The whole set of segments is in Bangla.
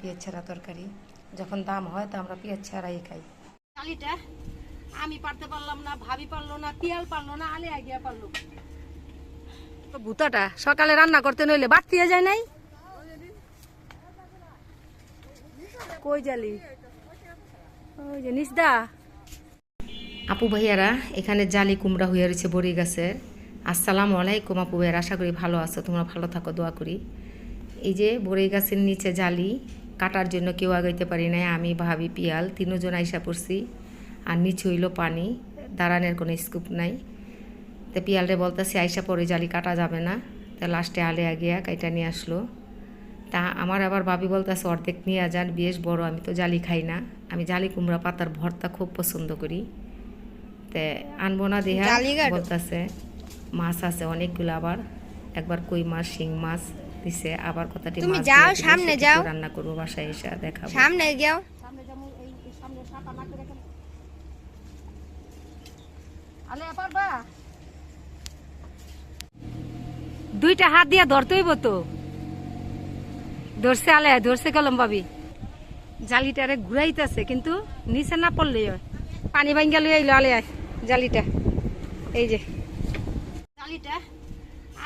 পেঁয়াজ ছাড়া তরকারি। যখন দাম হয় তো আমরা পেঁয়াজ ছাড়াই খাই। ডালিটা আমি পারতে পারলাম না ভাবি পারল না পিয়াল পারল না আলে আগিয়া পারল। ভুতাটা সকালে রান্না করতে নইলে বাড়তি যায় নাই? কই জালি? ওই যে নিসদা। আপু ভাইয়ারা এখানে জালি কুমড়া হয়ে রয়েছে বড়ি গাছের। আসসালামু আলাইকুম আপু ভাইয়ার আশা করি ভালো আছো তোমরা ভালো থাকো দোয়া করি। এই যে বড়ি গাছের নিচে জালি কাটার জন্য কেউ আগাইতে পারি নাই আমি ভাবি পিয়াল তিনজন আইসা পড়ছি আর নিচে হইল পানি দাঁড়ানোর কোনো স্কুপ নাই। তো পিয়ালরে বলতেছি আইসা পরে জালি কাটা যাবে না। তা লাস্টে আলে আগিয়া কাইটা নিয়ে আসলো। তা আমার আবার ভাবি বলতেছে অর্ধেক নিয়ে যান বেশ বড় আমি তো জালি খাই না। আমি জালি কুমড়া পাতার ভর্তা খুব পছন্দ করি। তে আনব না দেহা বলতেছে মাছ আছে অনেকগুলো আবার একবার কই মাছ শিং মাছ। দিছে আবার কথাটি তুমি যাও, সামনে যাও। রান্না করব বাসায় এসে দেখাবো। সামনে গেও সামনে এই এই সামনে সাপা না করে আলে পারবা? দুইটা হাত দিয়া ধরতে হইব তো। ধরছে আলে ধরছে কলম ভাবি। জালিটারে ঘুরাইতেছে কিন্তু নিচে না পড়লেই হয়। পানি ভাঙ্গা লই আইলো আলে আয় জালিটা। এই যে। ডালিটা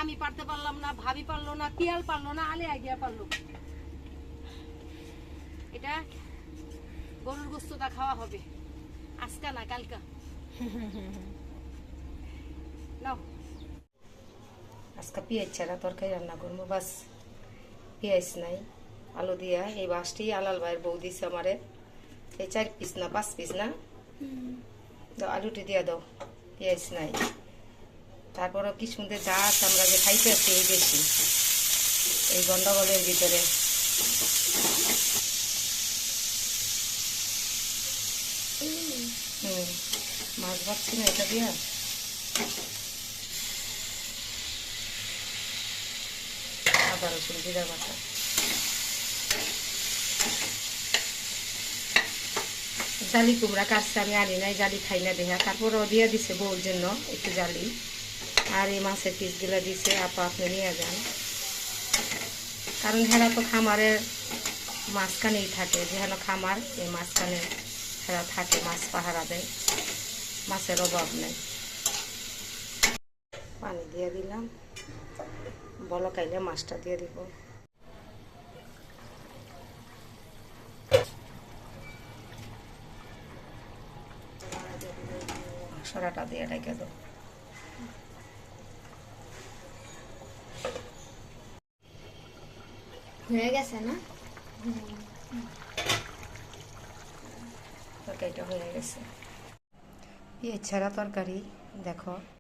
আমি পারতে পারলাম না ভাবি পারল না পিয়াল পারল না আলে আগিয়া পারল। এটা গরুর গোস্তটা খাওয়া হবে। আজকা না কালকা। নাও। আজকে পেঁয়াজ ছাড়া তরকারি রান্না করব বাস। পেঁয়াজ নাই আলু দিয়া এই বাসটি আলাল ভাইয়ের বউ দিছে আমারে। এই চার পিস না পাঁচ পিস না? দাও আলুটি দিয়া দাও পেঁয়াজ নাই। তারপরও কি সুন্দর আছে আমরা যে খাইতেছি এই বেশি এই গন্ডগোলের ভিতরে। মাছ ভাবছি না এটা দিয়া? আদা রসুন জিরা জালি কুমড়া কাটছে, আমি আনি নাই, জালি খাই না দেখা তারপরও দিয়ে দিছে বউর জন্য একটু জালি। আর এই মাছের পিসগুলো দিছে, আপা আপনি নিয়ে যান। কারণ হেরা তো খামারের মাঝখানেই থাকে যেখানে খামার, এই মাঝখানে হেরা থাকে, মাছ পাহারা দেয়। মাছের অভাব নেই। পানি দিয়ে দিলাম। বলো কাইলে মাছটা দিয়ে দিব। সরাটা দিয়ে ডেকে দাও। হয়ে গেছে না তরকারিটা হয়ে গেছে পেঁয়াজ ছাড়া তরকারি দেখো